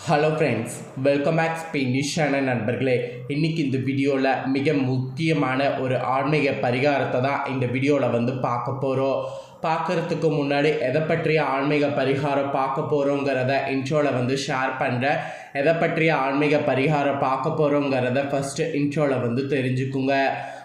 Hello friends welcome back ஸ்பெயினிஷான நண்பர்களே. இன்றைக்கி இந்த வீடியோவில் மிக முக்கியமான ஒரு ஆன்மீக பரிகாரத்தை தான் இந்த வீடியோவில் வந்து பார்க்க போகிறோம் பார்க்குறதுக்கு முன்னாடி எதை பற்றிய ஆன்மீக பரிகாரம் பார்க்க போகிறோங்கிறத இன்ட்ரோவில் வந்து ஷேர் பண்ணுறேன் எதை பற்றிய ஆன்மீக பரிகாரம் பார்க்க போகிறோங்கிறத ஃபஸ்ட்டு இன்ட்ரோவில் வந்து தெரிஞ்சுக்குங்க.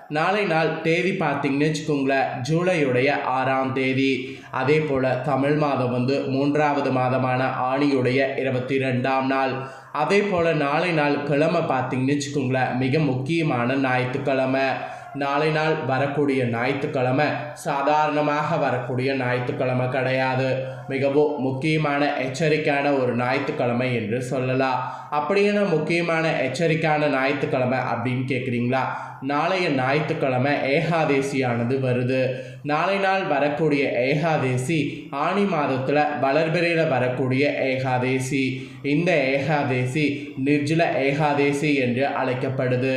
நாளை நாள் தேதி பார்த்தீங்கன்னு வச்சுக்கோங்களேன் ஜூலையுடைய ஆறாம் தேதி. அதே போல் தமிழ் மாதம் வந்து மூன்றாவது மாதமான ஆணியுடைய இருபத்தி ரெண்டாம் நாள். அதே போல் நாளை நாள் கிழமை பார்த்தீங்கன்னு வச்சுக்கோங்களேன் மிக முக்கியமான ஞாயிற்றுக்கிழமை. நாளை நாள் வரக்கூடிய ஞாயிற்றுக்கிழமை சாதாரணமாக வரக்கூடிய ஞாயிற்றுக்கிழமை கிடையாது. மிகவும் முக்கியமான எச்சரிக்கையான ஒரு ஞாயிற்றுக்கிழமை என்று சொல்லலாம். அப்படியான முக்கியமான எச்சரிக்கையான ஞாயிற்றுக்கிழமை அப்படின்னு கேட்குறீங்களா? நாளைய ஞாயிற்றுக்கிழமை ஏகாதேசியானது வருது. நாளை நாள் வரக்கூடிய ஏகாதேசி ஆணி மாதத்தில் வளர்பிறையில் வரக்கூடிய ஏகாதேசி. இந்த ஏகாதேசி நிர்ஜல ஏகாதேசி என்று அழைக்கப்படுது.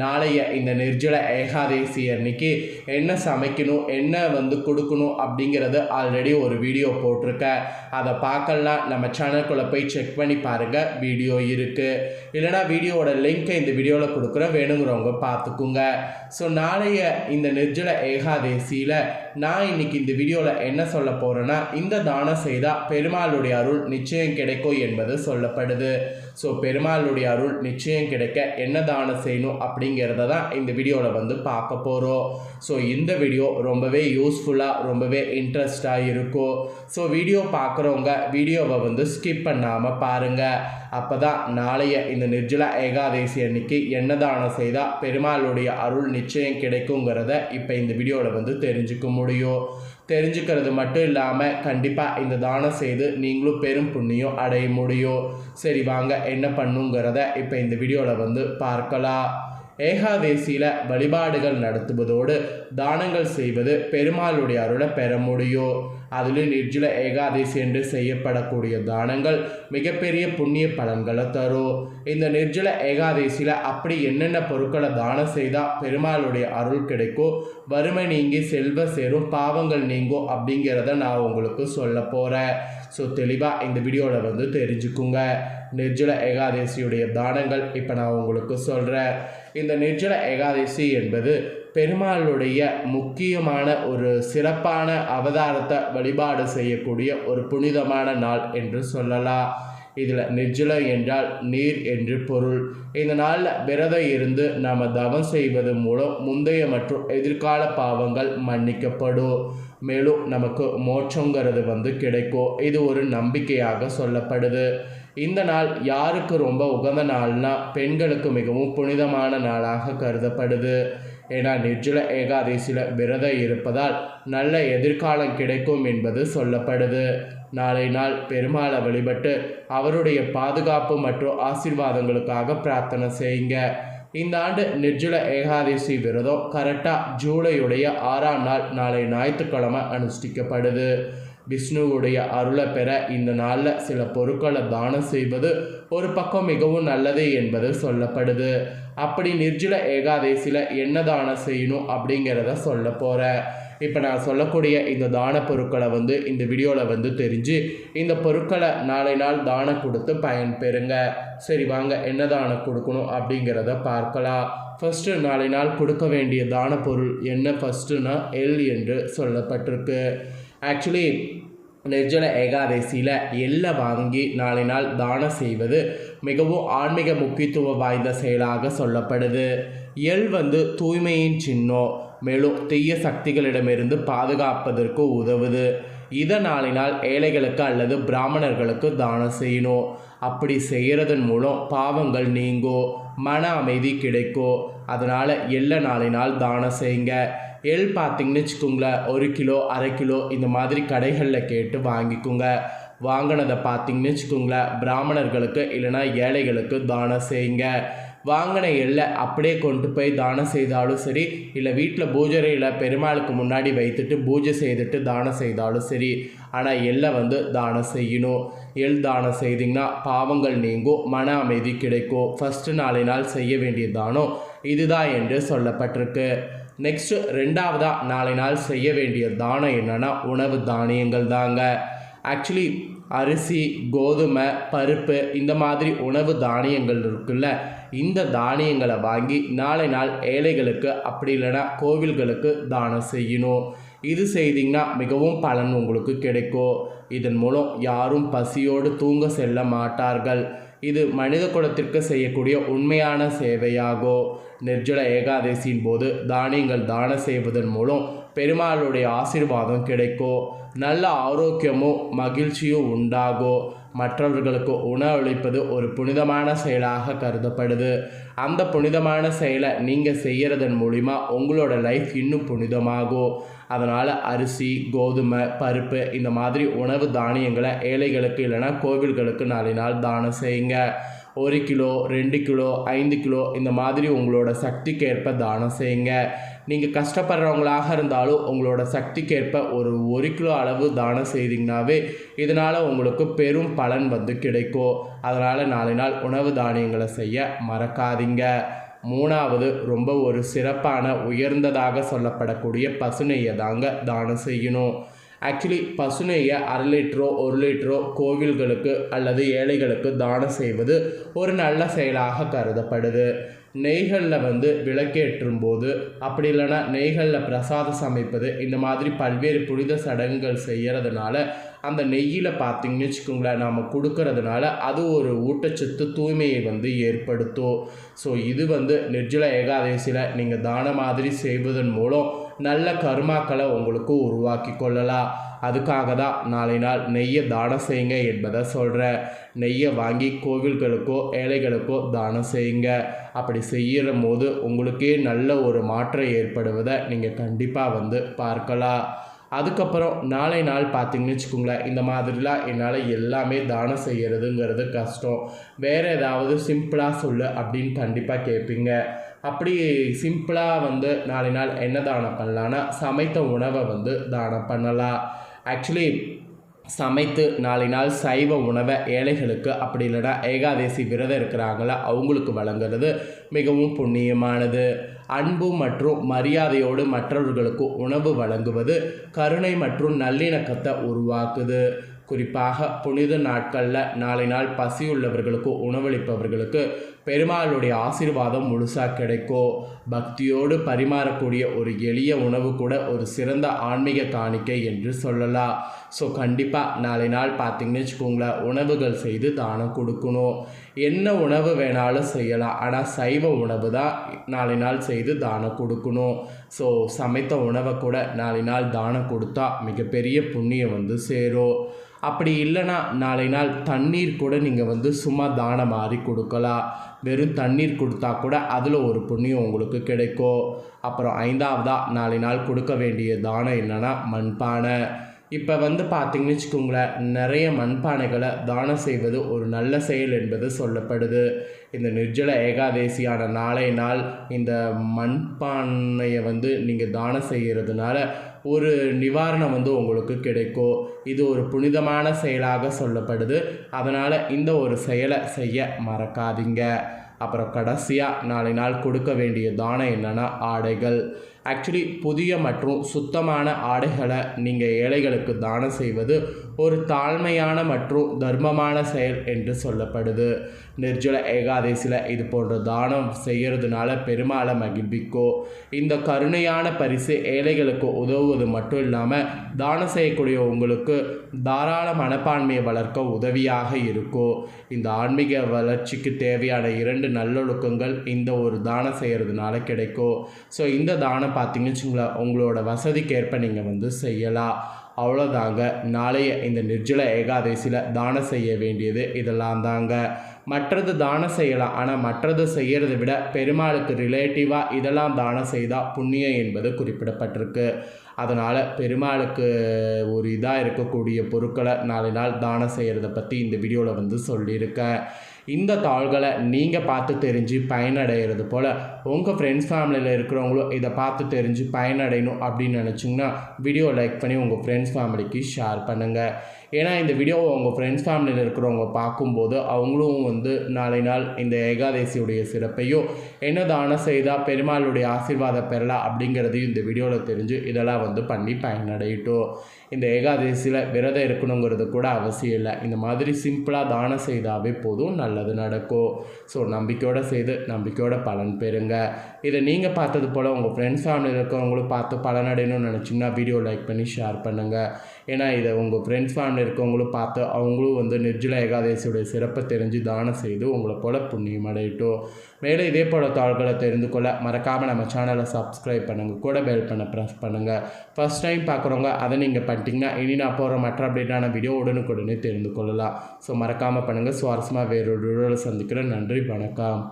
நாளைய இந்த நிர்ஜல ஏகாதேசி அன்னைக்கு என்ன சமைக்கணும் என்ன வந்து கொடுக்கணும் அப்படிங்கிறது ஆல்ரெடி ஒரு வீடியோ போட்டிருக்கேன் அதை பார்க்கலாம். நம்ம சேனலுக்குள்ளே போய் செக் பண்ணி பாருங்கள் வீடியோ இருக்குது இல்லைனா வீடியோவோட லிங்க்கை இந்த வீடியோவில் கொடுக்குற வேணுங்கிறவங்க பார்த்துக்குங்க ஸோ நாளைய இந்த நிர்ஜல ஏகாதேசியில் நான் இன்னைக்கு இந்த வீடியோவில் என்ன சொல்ல போகிறேன்னா இந்த தானம் செய்தால் பெருமாளுடைய அருள் நிச்சயம் கிடைக்கும் என்பது சொல்லப்படுது. ஸோ பெருமாளுடைய அருள் நிச்சயம் கிடைக்க என்ன தானம் செய்யணும் அப்படிங்கிறத தான் இந்த வீடியோவில் வந்து பார்க்க போகிறோம் ஸோ இந்த வீடியோ ரொம்பவே யூஸ்ஃபுல்லாக ரொம்பவே இன்ட்ரெஸ்டாக இருக்கும். ஸோ வீடியோ பார்க்குறவங்க வீடியோவை வந்து ஸ்கிப் பண்ணாமல் பாருங்கள் அப்போ தான் நாளைய இந்த நிர்ஜலா ஏகாதேசி அன்னைக்கு என்ன தானம் செய்தால் பெருமாளுடைய அருள் நிச்சயம் கிடைக்குங்கிறத இப்போ இந்த வீடியோவில் வந்து தெரிஞ்சுக்க முடியும். தெரிஞ்சுக்கிறது மட்டும் இல்லாமல் கண்டிப்பாக இந்த தானம் செய்து நீங்களும் பெரும் புண்ணியம் அடைய முடியும். சரி வாங்க என்ன பண்ணுங்கிறத இப்போ இந்த வீடியோவில் வந்து பார்க்கலாம். ஏகாதேசியில் வழிபாடுகள் நடத்துவதோடு தானங்கள் செய்வது பெருமாளுடைய அருளை பெற முடியும். அதிலும் நிர்ஜல ஏகாதேசி என்று செய்யப்படக்கூடிய தானங்கள் மிகப்பெரிய புண்ணிய பலன்களை தரும். இந்த நிர்ஜல ஏகாதசியில் அப்படி என்னென்ன பொருட்களை தானம் செய்தால் பெருமாளுடைய அருள் கிடைக்கும்? வறுமை நீங்கி செல்வ சேரும் பாவங்கள் நீங்கும் அப்படிங்கிறத நான் உங்களுக்கு சொல்ல போகிறேன் ஸோ தெளிவாக இந்த வீடியோவில் வந்து தெரிஞ்சுக்குங்க. நிர்ஜல ஏகாதேசியுடைய தானங்கள் இப்போ நான் உங்களுக்கு சொல்கிறேன் இந்த நிர்ஜல ஏகாதசி என்பது பெருமாளுடைய முக்கியமான ஒரு சிறப்பான அவதாரத்தை வழிபாடு செய்யக்கூடிய ஒரு புனிதமான நாள் என்று சொல்லலாம். இதில் நிர்ஜல என்றால் நீர் என்று பொருள். இந்த நாளில் விரதம் இருந்து நாம் தவம் செய்வது மூலம் முந்தைய மற்றும் எதிர்கால பாவங்கள் மன்னிக்கப்படும். மேலும் நமக்கு மோட்சங்கிறது வந்து கிடைக்கும். இது ஒரு நம்பிக்கையாக சொல்லப்படுது. இந்த நாள் யாருக்கு ரொம்ப உகந்த நாள்னா பெண்களுக்கு மிகவும் புனிதமான நாளாக கருதப்படுது. ஏன்னா நிர்ஜல ஏகாதசியில் விரதம் இருப்பதால் நல்ல எதிர்காலம் கிடைக்கும் என்பது சொல்லப்படுது. நாளை நாள் பெருமாளை வழிபட்டு அவருடைய பாதுகாப்பு மற்றும் ஆசீர்வாதங்களுக்காக பிரார்த்தனை செய்யுங்க. இந்த ஆண்டு நிர்ஜல ஏகாதசி விரதம் கரெக்டாக ஜூலையுடைய ஆறாம் நாள் நாளை ஞாயிற்றுக்கிழமை அனுஷ்டிக்கப்படுது. விஷ்ணுவுடைய அருளை பெற இந்த நாளில் சில பொருட்களை தானம் செய்வது ஒரு பக்கம் மிகவும் நல்லது என்பது சொல்லப்படுது. அப்படி நிர்ஜல ஏகாதசியில் என்ன தானம் செய்யணும் அப்படிங்கிறத சொல்ல போகிறேன் இப்போ நான் சொல்லக்கூடிய இந்த தான பொருட்களை வந்து இந்த வீடியோவில் வந்து தெரிஞ்சு இந்த பொருட்களை நாளை நாள் தானம் கொடுத்து பயன் பெறுங்க. சரி வாங்க என்ன தானம் கொடுக்கணும் அப்படிங்கிறத பார்க்கலாம். ஃபஸ்ட்டு நாளை நாள் கொடுக்க வேண்டிய தான பொருள் என்ன? ஃபஸ்ட்டுனா எல் என்று சொல்லப்பட்டிருக்கு. ஆக்சுவலி நிர்ஜல ஏகாதசியில் எல்லை வாங்கி நாளை நாள் தானம் செய்வது மிகவும் ஆன்மீக முக்கியத்துவம் வாய்ந்த செயலாக சொல்லப்படுது. எல் வந்து தூய்மையின் சின்னம் மேலும் தீய சக்திகளிடமிருந்து பாதுகாப்பதற்கு உதவுது. இதனாலினால் ஏழைகளுக்கு அல்லது பிராமணர்களுக்கு தானம் செய்யணும். அப்படி செய்கிறதன் மூலம் பாவங்கள் நீங்கும் மன அமைதி கிடைக்கும் அதனால் எல்ல நாளினால் தானம் செய்யுங்க. எள் பார்த்தீங்கன்னு வச்சுக்கோங்களேன் ஒரு கிலோ அரை கிலோ இந்த மாதிரி கடைகளில் கேட்டு வாங்கிக்கோங்க. வாங்கினதை பார்த்திங்கன்னு வச்சுக்கோங்களேன் பிராமணர்களுக்கு இல்லைனா ஏழைகளுக்கு தானம் செய்யுங்க. வாங்கின எள்ளை அப்படியே கொண்டு போய் தானம் செய்தாலும் சரி இல்லை வீட்டில் பூஜரையில் பெருமாளுக்கு முன்னாடி வைத்துட்டு பூஜை செய்துட்டு தானம் செய்தாலும் சரி ஆனால் எள்ளை வந்து தானம் செய்யணும். எள் தானம் செய்திங்கன்னா பாவங்கள் நீங்கும் மன அமைதி கிடைக்கும். ஃபஸ்ட்டு நாளை நாள் செய்ய வேண்டிய தானம் இதுதான் என்று சொல்லப்பட்டிருக்கு. நெக்ஸ்ட்டு ரெண்டாவதாக நாளை நாள் செய்ய வேண்டிய தானம் என்னென்னா உணவு தானியங்கள் தாங்க. ஆக்சுவலி அரிசி கோதுமை பருப்பு இந்த மாதிரி உணவு தானியங்கள் இருக்குல்ல இந்த தானியங்களை வாங்கி நாளை நாள் ஏழைகளுக்கு அப்படி இல்லைன்னா கோவில்களுக்கு தானம் செய்யணும். இது செய்தீங்கன்னா மிகவும் பலன் உங்களுக்கு கிடைக்கும். இதன் மூலம் யாரும் பசியோடு தூங்க செல்ல மாட்டார்கள். இது மனித குலத்திற்கு செய்யக்கூடிய உண்மையான சேவையாகும் நிர்ஜல ஏகாதசியின் போது தானியங்கள் தானம் செய்வதன் மூலம் பெருமாளுடைய ஆசீர்வாதம் கிடைக்கும் நல்ல ஆரோக்கியமும் மகிழ்ச்சியும் உண்டாகும் மற்றவர்களுக்கு உணவளிப்பது ஒரு புனிதமான செயலாக கருதப்படுது. அந்த புனிதமான செயலை நீங்கள் செய்கிறதன் மூலிமா உங்களோட லைஃப் இன்னும் புனிதமாகும் அதனால் அரிசி கோதுமை பருப்பு இந்த மாதிரி உணவு தானியங்களை ஏழைகளுக்கு இல்லைன்னா கோவில்களுக்கு நாளை நாள் தானம் செய்யுங்க. ஒரு கிலோ ரெண்டு கிலோ ஐந்து கிலோ இந்த மாதிரி உங்களோட சக்திக்கேற்ப தானம் செய்யுங்க. நீங்கள் கஷ்டப்படுறவங்களாக இருந்தாலும் உங்களோட சக்திக்கேற்ப ஒரு ஒரு கிலோ அளவு தானம் செய்தீங்கனாவே இதனால் உங்களுக்கு பெரும் பலன் வந்து கிடைக்கும். அதனால் நாளை நாள் உணவு தானியங்களை செய்ய மறக்காதீங்க. மூணாவது ரொம்ப ஒரு சிறப்பான உயர்ந்ததாக சொல்லப்படக்கூடிய பசுநெய்யை தாங்க தானம் செய்யணும். ஆக்சுவலி பசுநெய்யை அரை லிட்டரோ ஒரு லிட்டரோ கோவில்களுக்கு அல்லது ஏழைகளுக்கு தானம் செய்வது ஒரு நல்ல செயலாக கருதப்படுது. நெய்களில் வந்து விளக்கேற்றும் போது அப்படி இல்லைன்னா நெய்களில் பிரசாதம் சமைப்பது இந்த மாதிரி பல்வேறு புனித சடங்குகள் செய்கிறதுனால அந்த நெய்யில் பார்த்தீங்கன்னு வச்சுக்கோங்களேன் நாம் கொடுக்கறதுனால அது ஒரு ஊட்டச்சத்து தூய்மையை வந்து ஏற்படுத்தும். ஸோ இது வந்து நிர்ஜல ஏகாதசியில் நீங்கள் தான மாதிரி செய்வதன் மூலம் நல்ல கருமாக்களை உங்களுக்கு உருவாக்கி கொள்ளலாம். அதுக்காக தான் நாளை நாள் நெய்யை தானம் செய்யுங்க என்பதை சொல்கிறேன் நெய்யை வாங்கி கோவில்களுக்கோ ஏழைகளுக்கோ தானம் செய்யுங்க. அப்படி செய்கிற போது உங்களுக்கே நல்ல ஒரு மாற்றம் ஏற்படுவதை நீங்கள் கண்டிப்பாக வந்து பார்க்கலாம். அதுக்கப்புறம் நாளை நாள் பார்த்தீங்கன்னு வச்சுக்கோங்களேன் இந்த மாதிரிலாம் என்னால் எல்லாமே தானம் செய்கிறதுங்கிறது கஷ்டம். வேறு ஏதாவது சிம்பிளாக சொல்லு அப்படின்னு கண்டிப்பாக கேட்பீங்க அப்படி சிம்பிளாக வந்து நாளை நாள் என்ன தானம் பண்ணலான்னா சமைத்த உணவை வந்து தானம் பண்ணலாம். ஆக்சுவலி சமைத்து நாளை நாள் சைவ உணவை ஏழைகளுக்கு அப்படி இல்லைன்னா ஏகாதசி விரதம் இருக்கிறாங்களோ அவங்களுக்கு வழங்குறது மிகவும் புண்ணியமானது. அன்பு மற்றும் மரியாதையோடு மற்றவர்களுக்கு உணவு வழங்குவது கருணை மற்றும் நல்லிணக்கத்தை உருவாக்குது. குறிப்பாக புனித நாட்களில் நாளை நாள் பசியுள்ளவர்களுக்கு உணவளிப்பவர்களுக்கு பெருமாளுடைய ஆசீர்வாதம் முழுசாக கிடைக்கும் பக்தியோடு பரிமாறக்கூடிய ஒரு எளிய உணவு கூட ஒரு சிறந்த ஆன்மீக காணிக்கை என்று சொல்லலாம் ஸோ கண்டிப்பாக நாளை நாள் பார்த்தீங்கன்னு வச்சுக்கோங்களேன் உணவுகள் செய்து தானம் கொடுக்கணும். என்ன உணவு வேணாலும் செய்யலாம் ஆனால் சைவ உணவு தான் நாளை நாள் செய்து தானம் கொடுக்கணும். ஸோ சமைத்த உணவை கூட நாளை நாள் தானம் கொடுத்தா மிகப்பெரிய புண்ணியம் வந்து சேரும். அப்படி இல்லைன்னா நாளை நாள் தண்ணீர் கூட நீங்கள் வந்து சும்மா தானம் மாதிரி கொடுக்கலாம். வெறும் தண்ணீர் கொடுத்தா கூட அதில் ஒரு புண்ணியம் உங்களுக்கு கிடைக்கும். அப்புறம் ஐந்தாவதாக நாளை நாள் கொடுக்க வேண்டிய தானம் என்னென்னா மண்பானை. இப்போ வந்து பார்த்திங்கன்னு வச்சுக்கோங்களேன் நிறைய மண்பானைகளை தானம் செய்வது ஒரு நல்ல செயல் என்பது சொல்லப்படுது. இந்த நிர்ஜல ஏகாதேசியான நாளை நாள் இந்த மண்பானையை வந்து நீங்கள் தானம் செய்கிறதுனால ஒரு நிவாரணம் வந்து உங்களுக்கு கிடைக்கும் இது ஒரு புனிதமான செயலாக சொல்லப்படுது. அதனால் இந்த ஒரு செயலை செய்ய மறக்காதீங்க. அப்புறம் கடைசியாக நாளை நாள் கொடுக்க வேண்டிய தானம் என்னென்னா ஆடைகள். ஆக்சுவலி புதிய மற்றும் சுத்தமான ஆடைகளை நீங்கள் ஏழைகளுக்கு தானம் செய்வது ஒரு தாழ்மையான மற்றும் தர்மமான செயல் என்று சொல்லப்படுது. நிர்ஜல ஏகாதசியில் இது போன்ற தானம் செய்கிறதுனால பெருமாளை மகிழ்விக்கும் இந்த கருணையான பரிசு ஏழைகளுக்கு உதவுவது மட்டும் இல்லாமல் தானம் செய்யக்கூடிய உங்களுக்கு தாராள மனப்பான்மையை வளர்க்க உதவியாக இருக்கும் இந்த ஆன்மீக வளர்ச்சிக்கு தேவையான இரண்டு நல்லொழுக்கங்கள் இந்த ஒரு தானம் செய்கிறதுனால கிடைக்கும் ஸோ இந்த தானம் பார்த்தீங்கன்னு வச்சுங்களேன் உங்களோட வசதிக்கேற்ப நீங்கள் வந்து செய்யலாம். அவ்வளோதாங்க நாளைய இந்த நிர்ஜல ஏகாதசியில் தானம் செய்ய வேண்டியது இதெல்லாம் தாங்க. மற்றது தானம் செய்யலாம். ஆனால் மற்றது செய்கிறத விட பெருமாளுக்கு ரிலேட்டிவாக இதெல்லாம் தானம் செய்தால் புண்ணியம் என்பது குறிப்பிடப்பட்டிருக்கு. அதனால் பெருமாளுக்கு ஒரு இதாக இருக்கக்கூடிய பொருட்களை நாலு நாள் தானம் செய்கிறத பற்றி இந்த வீடியோவில் வந்து சொல்லியிருக்கேன். இந்த தாள்களை நீங்கள் பார்த்து தெரிஞ்சு பயனடைகிறது போல் உங்கள் ஃப்ரெண்ட்ஸ் ஃபேமிலியில் இருக்கிறவங்களும் இதை பார்த்து தெரிஞ்சு பயனடையணும் அப்படின்னு நினச்சிங்கன்னா வீடியோ லைக் பண்ணி உங்கள் ஃப்ரெண்ட்ஸ் ஃபேமிலிக்கு ஷேர் பண்ணுங்கள் ஏன்னா இந்த வீடியோவை உங்கள் ஃப்ரெண்ட்ஸ் ஃபேமிலியில் இருக்கிறவங்க பார்க்கும்போது அவங்களும் வந்து நாளை நாள் இந்த ஏகாதசியுடைய சிறப்பையும் என்ன தானம் செய்தால் பெருமாளுடைய ஆசீர்வாதம் பெறலாம் அப்படிங்கிறதையும் இந்த வீடியோவில் தெரிஞ்சு இதெல்லாம் வந்து பண்ணி பயனடையட்டும். இந்த ஏகாதசியில் விரதம் இருக்கணுங்கிறது கூட அவசியம் இல்லை. இந்த மாதிரி சிம்பிளாக தானம் செய்தாவே போதும் நல்லது நடக்கும். ஸோ நம்பிக்கையோடு செய்து நம்பிக்கையோட பலன் பெறுங்க. இதை நீங்கள் பார்த்தது போல் உங்கள் ஃப்ரெண்ட்ஸ் ஃபேமிலியில் இருக்கிறவங்களும் பார்த்து பலனடையணும்னு நினச்சிங்கன்னா வீடியோ லைக் பண்ணி ஷேர் பண்ணுங்கள் ஏன்னா இதை உங்கள் ஃப்ரெண்ட்ஸ் ஃபேமிலி இருக்கவங்களும் பார்த்து அவங்களும் வந்து நிர்ஜல ஏகாதசியுடைய சிறப்பை தெரிஞ்சு தானம் செய்து உங்களை போல புண்ணியம் அடையட்டும். மேலும் இதே போல தாள்களை தெரிந்து கொள்ள மறக்காமல் நம்ம சேனலை சப்ஸ்கிரைப் பண்ணுங்கள் கூட பெல் பண்ண ப்ரெஸ் பண்ணுங்கள் ஃபஸ்ட் டைம் பார்க்குறவங்க அதை நீங்கள் பண்ணிட்டீங்கன்னா இனி நான் போகிற மற்ற அப்டேட்டான வீடியோ உடனுக்குடனே தெரிந்து கொள்ளலாம். ஸோ மறக்காமல் பண்ணுங்கள் சுவாரஸ்யமாக வேறொரு சந்திக்கிறேன். நன்றி. வணக்கம்.